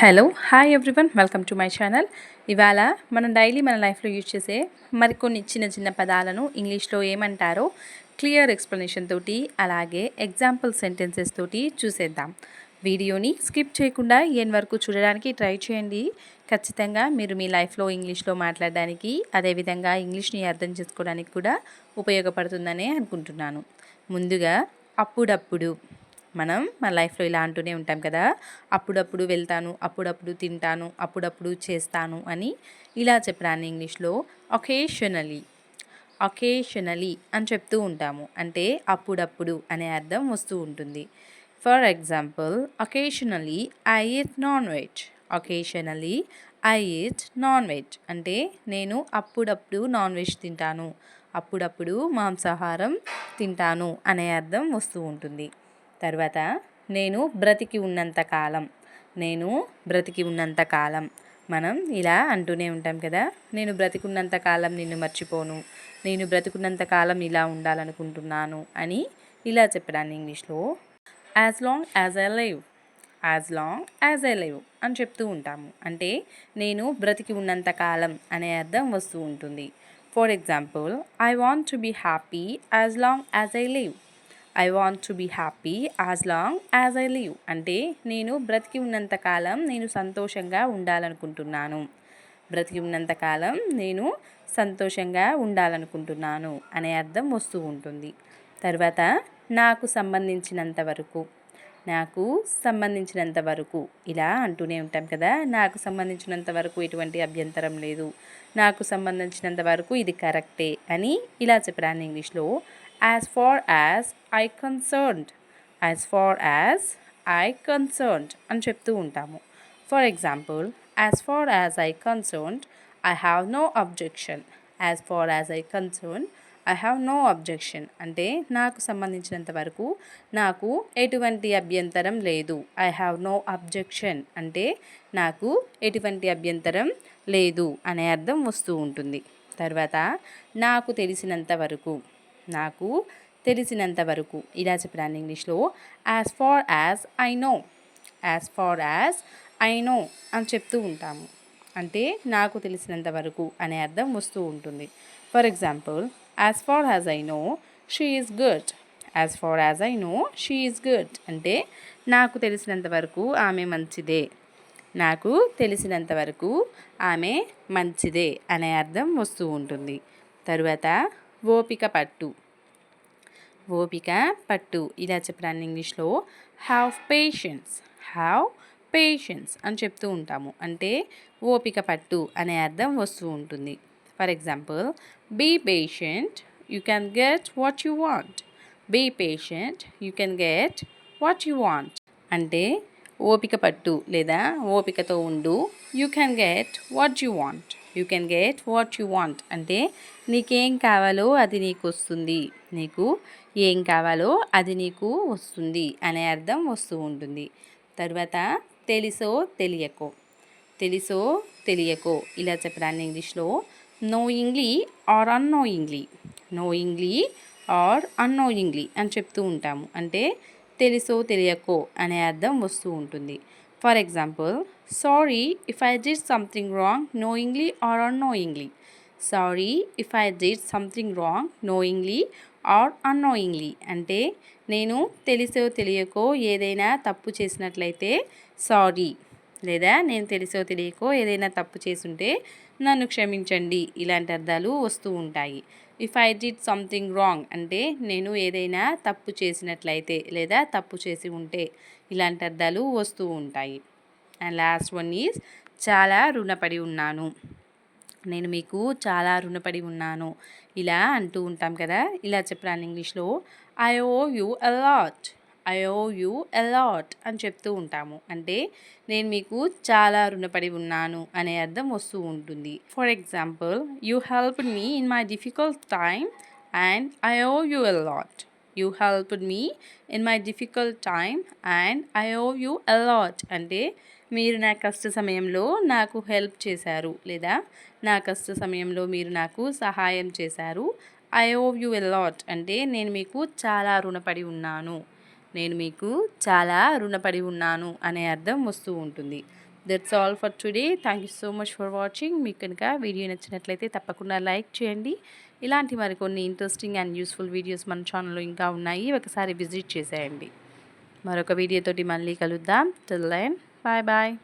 Hello hi everyone welcome to my channel. ఇవాళ మనం daily మన లైఫ్లో యూజ్ చేసే మరికొన్ని చిన్న చిన్న పదాలను ఇంగ్లీష్లో ఏమంటారో క్లియర్ ఎక్స్ప్లెనేషన్ తోటి అలాగే ఎగ్జాంపుల్ సెంటెన్సెస్ తోటి చూసేద్దాం. వీడియోని స్కిప్ చేయకుండా ఏం వరకు చూడడానికి ట్రై చేయండి. ఖచ్చితంగా మీరు మీ లైఫ్లో ఇంగ్లీష్లో మాట్లాడడానికి అదేవిధంగా ఇంగ్లీష్ని అర్థం చేసుకోవడానికి కూడా ఉపయోగపడుతుందనే అనుకుంటున్నాను. ముందుగా అప్పుడప్పుడు మనం మన లైఫ్లో ఇలా అంటూనే ఉంటాం కదా. అప్పుడప్పుడు వెళ్తాను అప్పుడప్పుడు తింటాను అప్పుడప్పుడు చేస్తాను అని ఇలా చెప్పడాన్ని ఇంగ్లీష్లో ఒకేషనలీ ఒకేషనలీ అని చెప్తూ ఉంటాము. అంటే అప్పుడప్పుడు అనే అర్థం వస్తూ ఉంటుంది. For example occasionally I eat non veg occasionally I eat non veg అంటే నేను అప్పుడప్పుడు నాన్ వెజ్ తింటాను. అప్పుడప్పుడు మాంసాహారం తింటాను అనే అర్థం వస్తూ ఉంటుంది. తర్వాత నేను బ్రతికి ఉన్నంత కాలం నేను బ్రతికి ఉన్నంత కాలం. మనం ఇలా అంటూనే ఉంటాం కదా నేను బ్రతికున్నంత కాలం నిన్ను మర్చిపోను నేను బ్రతికున్నంత కాలం ఇలా ఉండాలనుకుంటున్నాను అని ఇలా చెప్పడాన్ని ఇంగ్లీష్లో as long as I live as long as I live అని చెప్తూ ఉంటాము. అంటే నేను బ్రతికి ఉన్నంత కాలం అనే అర్థం వస్తూ ఉంటుంది. For example I want to be happy as long as I live I want to be happy as long as I live అంటే నేను బ్రతికి ఉన్నంతకాలం నేను సంతోషంగా ఉండాలనుకుంటున్నాను. బ్రతికి ఉన్నంతకాలం నేను సంతోషంగా ఉండాలనుకుంటున్నాను అనే అర్థం వస్తూ ఉంటుంది. తర్వాత నాకు సంబంధించినంత వరకు. నాకు సంబంధించినంత వరకు. ఇలా అంటూనే ఉంటాం కదా. నాకు సంబంధించినంత వరకు ఎటువంటి అభ్యంతరం లేదు. నాకు సంబంధించినంత వరకు ఇది కరెక్టే అని ఇలా చెప్పడాన్ని ఇంగ్లీష్లో as far as I concerned as far as I concerned అని చెప్తూ ఉంటాము. For example as far as I concerned I have no objection as far as I concern I have no objection అంటే నాకు సంబంధించినంత వరకు నాకు ఎటువంటి అభ్యంతరం లేదు. ఐ హ్యావ్ నో అబ్జెక్షన్ అంటే నాకు ఎటువంటి అభ్యంతరం లేదు అనే అర్థం వస్తూ ఉంటుంది. తర్వాత నాకు తెలిసినంత వరకు నాకు తెలిసినంత వరకు ఇలా చెప్పడానికి ఇంగ్లీష్లో as far as I know as far as I know అని చెప్తూ ఉంటాము. అంటే నాకు తెలిసినంత వరకు అనే అర్థం వస్తూ ఉంటుంది. For example as far as I know she is good as far as I know she is good అంటే నాకు తెలిసినంత వరకు ఆమె మంచిదే. నాకు తెలిసినంత వరకు ఆమె మంచిదే అనే అర్థం వస్తూ ఉంటుంది. తరువాత ఓపిక పట్టు. ఓపిక పట్టు. ఇలా చెప్పడానికి ఇంగ్లీష్లో హ్యావ్ పేషెన్స్ హ్యావ్ పేషెన్స్ అని చెప్తూ ఉంటాము. అంటే ఓపిక పట్టు అనే అర్థం వస్తూ ఉంటుంది. For example be patient you can get what you want be patient you can get what you want అంటే ఓపిక పట్టు లేదా ఓపికతో ఉండు you can get what you want you can get what you want అంటే నీకేం కావాలో అది నీకు వస్తుంది నీకు ఏం కావాలో అది నీకు వస్తుంది అనే అర్థం వస్తూ ఉంటుంది. తర్వాత తెలుసో తెలియకో. తెలుసో తెలియకో. ఇలా చెప్పడాన్ని ఇంగ్లీష్లో knowingly or unknowingly knowingly or unknowingly అని చెప్తూ ఉంటాము. అంటే తెలుసో తెలియకో అనే అర్థం వస్తూ ఉంటుంది. For example sorry if I did something wrong knowingly or unknowingly sorry if I did something wrong knowingly or unknowingly అంటే నేను తెలిసో తెలియకో ఏదైనా తప్పు చేసినట్లయితే సారీ లేదా నేను తెలిసో తెలియకో ఏదైనా తప్పు చేసుంటే నన్ను క్షమించండి. ఇలాంటి అర్థాలు వస్తూ ఉంటాయి. If I did something wrong అంటే నేను ఏదైనా తప్పు చేసినట్లయితే లేదా తప్పు చేసి ఉంటే ఇలాంటి అర్థాలు వస్తూ ఉంటాయి. అండ్ లాస్ట్ వన్ ఈజ్ చాలా రుణపడి ఉన్నాను. నేను మీకు చాలా రుణపడి ఉన్నాను. ఇలా అంటూ ఉంటాం కదా. ఇలా చెప్పడానికి ఇంగ్లీష్లో I owe you a lot I owe you a lot అని చెప్తూ ఉంటాము. అంటే నేను మీకు చాలా రుణపడి ఉన్నాను అనే అర్థం వస్తూ ఉంటుంది. For example you help me in my difficult time and I owe you a lot you help me in my difficult time and I owe you a lot అంటే మీరు నా కష్ట సమయంలో నాకు హెల్ప్ చేశారు లేదా నా కష్ట సమయంలో మీరు నాకు సహాయం చేశారు. ఐ ఓవ్ యూ ఎలాట్ అంటే నేను మీకు చాలా రుణపడి ఉన్నాను. నేను మీకు చాలా రుణపడి ఉన్నాను అనే అర్థం వస్తూ ఉంటుంది. That's all for today thank you so much for watching మీకు కనుక వీడియో నచ్చినట్లయితే తప్పకుండా లైక్ చేయండి. ఇలాంటి మరికొన్ని ఇంట్రెస్టింగ్ అండ్ యూస్ఫుల్ వీడియోస్ మన ఛానల్లో ఇంకా ఉన్నాయి. ఒకసారి విజిట్ చేసేయండి. మరొక వీడియోతోటి మళ్ళీ కలుద్దాం. Till then bye bye